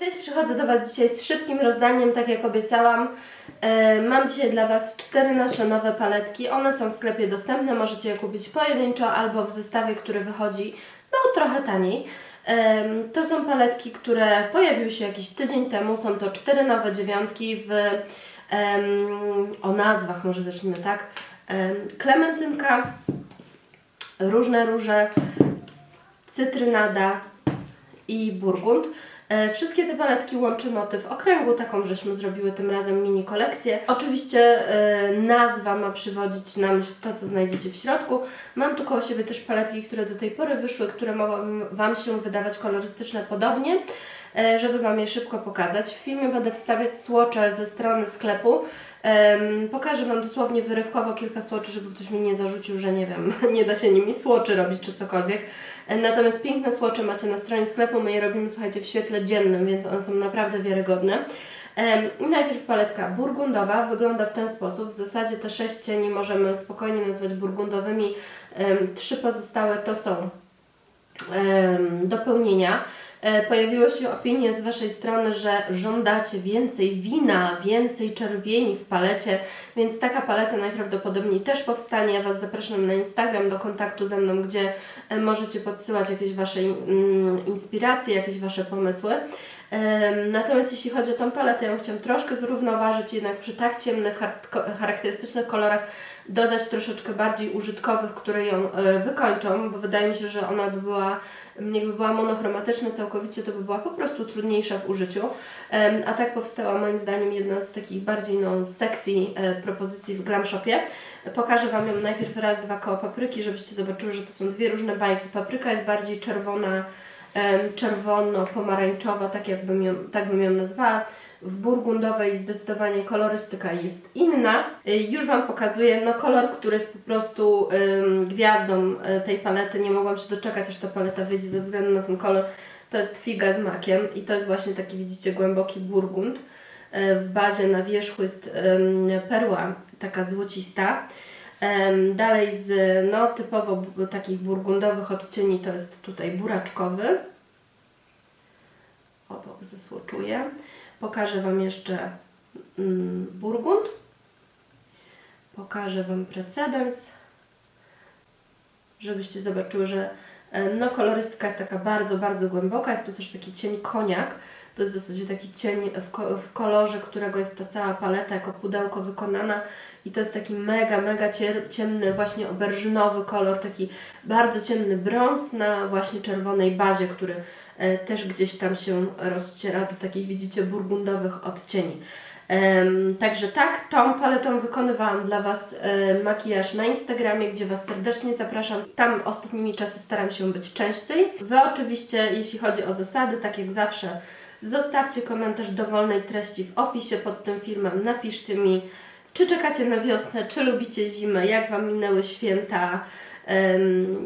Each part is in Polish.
Cześć, przychodzę do Was dzisiaj z szybkim rozdaniem, tak jak obiecałam. E, Mam dzisiaj dla Was cztery nasze nowe paletki. One są w sklepie dostępne, możecie je kupić pojedynczo albo w zestawie, który wychodzi no trochę taniej. Em, To są paletki, które pojawiły się jakiś tydzień temu. Są to cztery nowe dziewiątki w o nazwach może zacznijmy tak. Em, Klementynka, różne róże, cytrynada i burgund. E, Wszystkie te paletki łączy motyw okręgu, taką żeśmy zrobiły tym razem mini kolekcję. Oczywiście e, nazwa ma przywodzić na myśl to, co znajdziecie w środku. Mam tu koło siebie też paletki, które do tej pory wyszły, które mogą Wam się wydawać kolorystyczne podobnie, e, żeby Wam je szybko pokazać. W filmie będę wstawiać słocze ze strony sklepu. Em, pokażę Wam dosłownie wyrywkowo kilka słoczy, żeby ktoś mi nie zarzucił, że nie wiem, nie da się nimi słoczy robić czy cokolwiek. E, Natomiast piękne słocze macie na stronie sklepu, my je robimy, słuchajcie, w świetle dziennym, więc one są naprawdę wiarygodne. I najpierw paletka burgundowa wygląda w ten sposób. W zasadzie te sześć cieni możemy spokojnie nazwać burgundowymi. Em, Trzy pozostałe to są em, dopełnienia. E, Pojawiły się opinie z Waszej strony, że żądacie więcej wina, więcej czerwieni w palecie, więc taka paleta najprawdopodobniej też powstanie. Ja Was zapraszam na Instagram do kontaktu ze mną, gdzie e, możecie podsyłać jakieś Wasze mm, inspiracje, jakieś Wasze pomysły. Natomiast jeśli chodzi o tą paletę, ja ją chciałam troszkę zrównoważyć, jednak przy tak ciemnych, char- charakterystycznych kolorach dodać troszeczkę bardziej użytkowych, które ją e, wykończą, bo wydaje mi się, że ona by była, jakby była monochromatyczna całkowicie, to by była po prostu trudniejsza w użyciu. A tak powstała moim zdaniem jedna z takich bardziej no, sexy e, propozycji w Glam Shopie. Pokażę Wam ją najpierw raz, dwa koło papryki, żebyście zobaczyły, że to są dwie różne bajki. Papryka jest bardziej czerwona, czerwono-pomarańczowa, tak, tak bym ją nazwała. W burgundowej zdecydowanie kolorystyka jest inna. Y, Już Wam pokazuję no, kolor, który jest po prostu ym, gwiazdą y, tej palety. Nie mogłam się doczekać, aż ta paleta wyjdzie ze względu na ten kolor. To jest figa z makiem i to jest właśnie taki, widzicie, głęboki burgund. Y, W bazie na wierzchu jest perła taka złocista. Dalej z no, typowo takich burgundowych odcieni to jest tutaj buraczkowy. Obok zasłoczuję. Pokażę Wam jeszcze mm, burgund. Pokażę Wam precedens, żebyście zobaczyły, że e, no, kolorystyka jest taka bardzo, bardzo głęboka. Jest tu też taki cień koniak. To jest w zasadzie taki cień w, ko- w kolorze, którego jest ta cała paleta jako pudełko wykonana. I to jest taki mega, mega ciemny, właśnie oberżynowy kolor, taki bardzo ciemny brąz na właśnie czerwonej bazie, który też gdzieś tam się rozciera do takich, widzicie, burgundowych odcieni. Także tak, tą paletą wykonywałam dla Was e, makijaż na Instagramie, gdzie Was serdecznie zapraszam. Tam ostatnimi czasy staram się być częściej. Wy oczywiście, jeśli chodzi o zasady, tak jak zawsze, zostawcie komentarz dowolnej treści w opisie pod tym filmem. Napiszcie mi, czy czekacie na wiosnę, czy lubicie zimę, jak Wam minęły święta,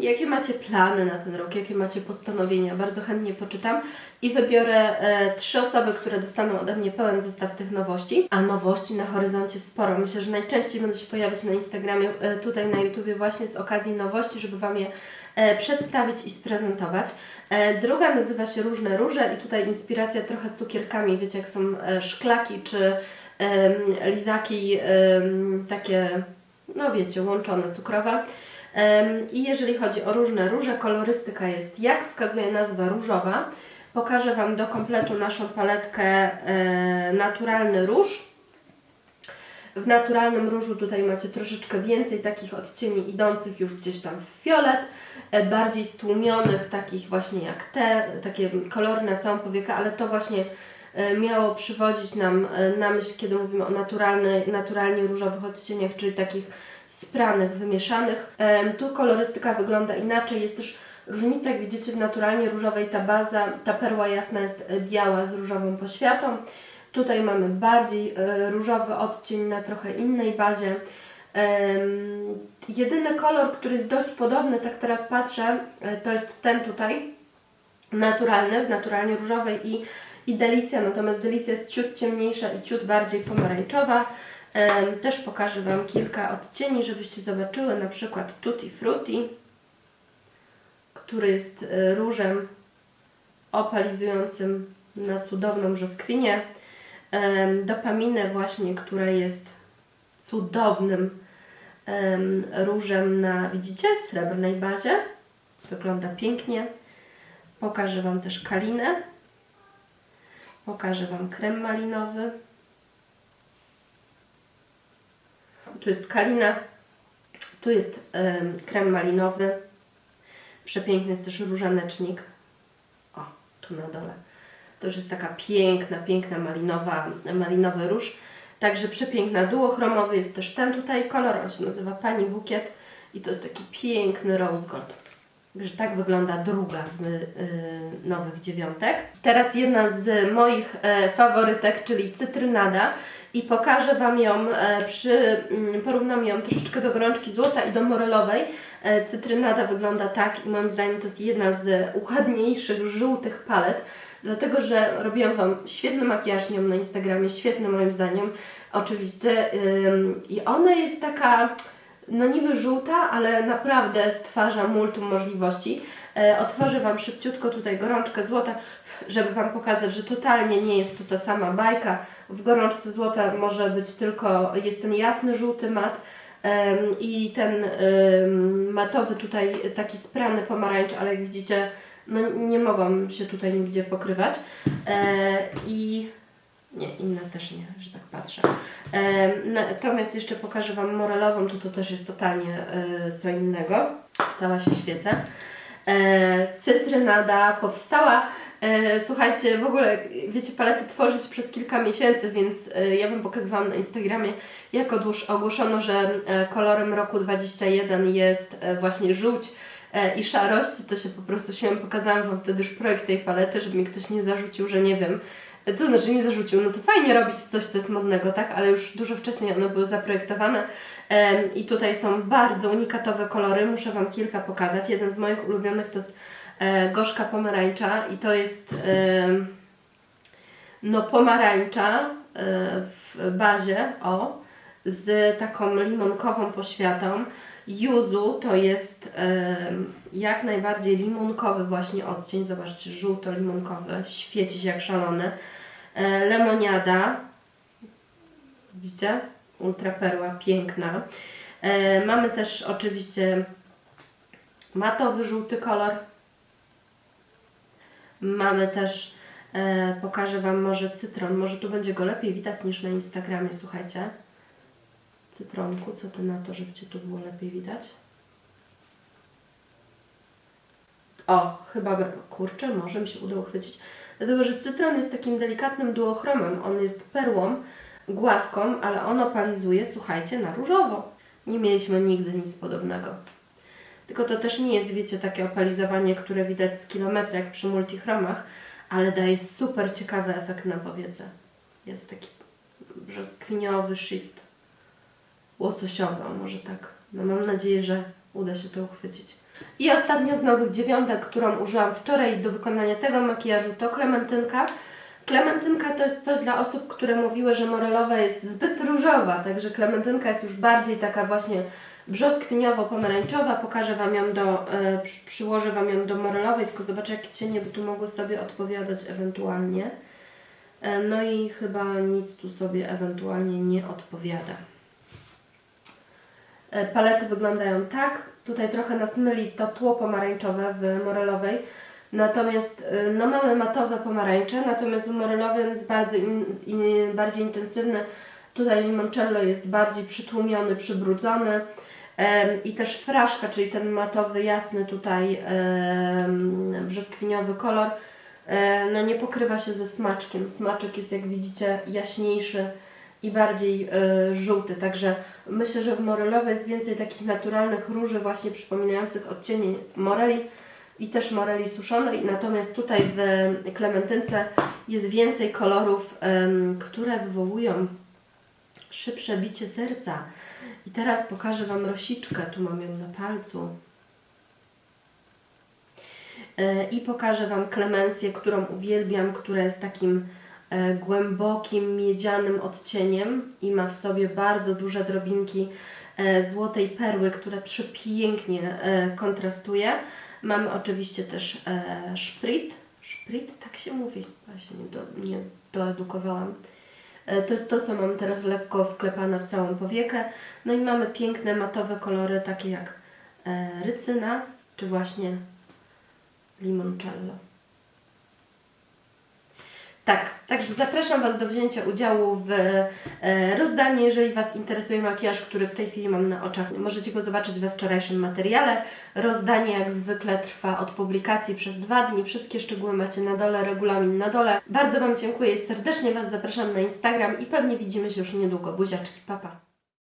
jakie macie plany na ten rok, jakie macie postanowienia. Bardzo chętnie poczytam i wybiorę e, trzy osoby, które dostaną ode mnie pełen zestaw tych nowości. A nowości na horyzoncie sporo. Myślę, że najczęściej będę się pojawiać na Instagramie, e, tutaj na YouTubie właśnie z okazji nowości, żeby Wam je e, przedstawić i sprezentować. Druga nazywa się Różne Róże i tutaj inspiracja trochę cukierkami, wiecie jak są szklaki czy lizaki takie, no wiecie, łączone cukrowe. I jeżeli chodzi o różne róże, kolorystyka jest, jak wskazuje nazwa, różowa. Pokażę Wam do kompletu naszą paletkę e, Naturalny Róż. W naturalnym różu tutaj macie troszeczkę więcej takich odcieni idących już gdzieś tam w fiolet, e, bardziej stłumionych, takich właśnie jak te, takie kolory na całą powiekę, ale to właśnie e, miało przywodzić nam na myśl, kiedy mówimy o naturalny, naturalnie różowych odcieniach, czyli takich spranych, wymieszanych. Tu kolorystyka wygląda inaczej, jest też różnica, jak widzicie w naturalnie różowej ta baza, ta perła jasna jest e, biała z różową poświatą. Tutaj mamy bardziej e, różowy odcień na trochę innej bazie. Jedyny kolor, który jest dość podobny, tak teraz patrzę, e, to jest ten tutaj, naturalny, w naturalnie różowej i, i delicja, natomiast delicja jest ciut ciemniejsza i ciut bardziej pomarańczowa. Też pokażę Wam kilka odcieni, żebyście zobaczyły, na przykład Tutti Frutti, który jest e, różem opalizującym na cudowną brzoskwinię, dopaminę właśnie, która jest cudownym em, różem na, widzicie, srebrnej bazie. Wygląda pięknie. Pokażę Wam też kalinę. Pokażę Wam krem malinowy. Tu jest kalina, tu jest em, krem malinowy. Przepiękny jest też różanecznik. O, tu na dole. To już jest taka piękna, piękna malinowa, malinowy róż. Także przepiękna. Duochromowy jest też ten tutaj kolor. On się nazywa Pani Bukiet. I to jest taki piękny rose gold. Także tak wygląda druga z y, nowych dziewiątek. Teraz jedna z moich e, faworytek, czyli cytrynada. I pokażę Wam ją, e, przy, mm, porównam ją troszeczkę do gorączki złota i do morelowej. E, cytrynada wygląda tak i moim zdaniem to jest jedna z ładniejszych, żółtych palet. Dlatego, że robiłam Wam świetny makijaż nią na Instagramie, świetny moim zdaniem, oczywiście. I ona jest taka, no niby żółta, ale naprawdę stwarza multum możliwości. E, otworzę Wam szybciutko tutaj gorączkę złota, żeby Wam pokazać, że totalnie nie jest to ta sama bajka. W gorączce złota może być tylko, jest ten jasny żółty mat, i ten matowy tutaj taki sprany pomarańcz, ale jak widzicie, no nie mogą się tutaj nigdzie pokrywać. E, I nie, inne też nie, że tak patrzę. E, natomiast jeszcze pokażę Wam morelową, to to też jest totalnie e, co innego. Cała się świecę. Cytrynada powstała. E, słuchajcie, w ogóle wiecie, palety tworzyć przez kilka miesięcy, więc e, ja Wam pokazywałam na Instagramie, jak ogłoszono, że e, kolorem roku 21 jest e, właśnie żółć e, i szarość, to się po prostu śmiałam, pokazałam Wam wtedy już projekt tej palety, żeby mi ktoś nie zarzucił, że nie wiem. E, To znaczy nie zarzucił, no to fajnie robić coś, co jest modnego, tak? Ale już dużo wcześniej one były zaprojektowane Em, i tutaj są bardzo unikatowe kolory, muszę Wam kilka pokazać. Jeden z moich ulubionych to jest e, gorzka pomarańcza i to jest em, no pomarańcza e, w bazie, o, z taką limonkową poświatą. Yuzu to jest jak najbardziej limonkowy właśnie odcień, zobaczcie, żółto-limonkowy, świeci się jak szalony. E, lemoniada, widzicie? Ultra perła, piękna. E, mamy też oczywiście matowy żółty kolor. Mamy też, e, pokażę Wam może cytron, może tu będzie go lepiej widać niż na Instagramie, słuchajcie. Cytronku, co Ty na to, żeby Cię tu było lepiej widać? O, chyba, kurczę, może mi się udało chwycić. Dlatego, że cytron jest takim delikatnym duochromem. On jest perłą gładką, ale on opalizuje, słuchajcie, na różowo. Nie mieliśmy nigdy nic podobnego. Tylko to też nie jest, wiecie, takie opalizowanie, które widać z kilometra, jak przy multichromach, ale daje super ciekawy efekt na powiece. Jest taki brzoskwiniowy shift. Łososiowy, może tak. No mam nadzieję, że uda się to uchwycić. I ostatnia z nowych dziewiątek, którą użyłam wczoraj do wykonania tego makijażu, to klementynka. Klementynka to jest coś dla osób, które mówiły, że morelowa jest zbyt różowa, także klementynka jest już bardziej taka właśnie brzoskwiniowo-pomarańczowa. Pokażę Wam ją do, e, przy- przyłożę Wam ją do morelowej, tylko zobaczę jakie cienie by tu mogły sobie odpowiadać ewentualnie. E, no i chyba nic tu sobie ewentualnie nie odpowiada. E, Palety wyglądają tak. Tutaj trochę nas myli to tło pomarańczowe w morelowej. Natomiast y, no mamy matowe pomarańcze, natomiast w morelowym jest bardzo in, in, bardziej intensywny. Tutaj limoncello jest bardziej przytłumiony, przybrudzony. I też fraszka, czyli ten matowy, jasny tutaj brzoskwiniowy kolor, e, no nie pokrywa się ze smaczkiem. Smaczek jest, jak widzicie, jaśniejszy i bardziej e, żółty. Także myślę, że w morelowej jest więcej takich naturalnych róży, właśnie przypominających odcienie moreli i też moreli suszonej. Natomiast tutaj w klementynce jest więcej kolorów, które wywołują szybsze bicie serca. I teraz pokażę Wam rosiczkę. Tu mam ją na palcu. E, I pokażę Wam klemensję, którą uwielbiam, która jest takim e, głębokim, miedzianym odcieniem i ma w sobie bardzo duże drobinki e, złotej perły, która przepięknie kontrastuje. Mamy oczywiście też szprit, Szprit, tak się mówi. Właśnie nie, do, nie doedukowałam. E, To jest to, co mam teraz lekko wklepane w całą powiekę. No i mamy piękne matowe kolory, takie jak e, rycyna, czy właśnie limoncello. Tak, także zapraszam Was do wzięcia udziału w e, rozdaniu, jeżeli Was interesuje makijaż, który w tej chwili mam na oczach. Możecie go zobaczyć we wczorajszym materiale. Rozdanie jak zwykle trwa od publikacji przez dwa dni. Wszystkie szczegóły macie na dole, regulamin na dole. Bardzo Wam dziękuję i serdecznie Was zapraszam na Instagram i pewnie widzimy się już niedługo. Buziaczki, papa. Pa.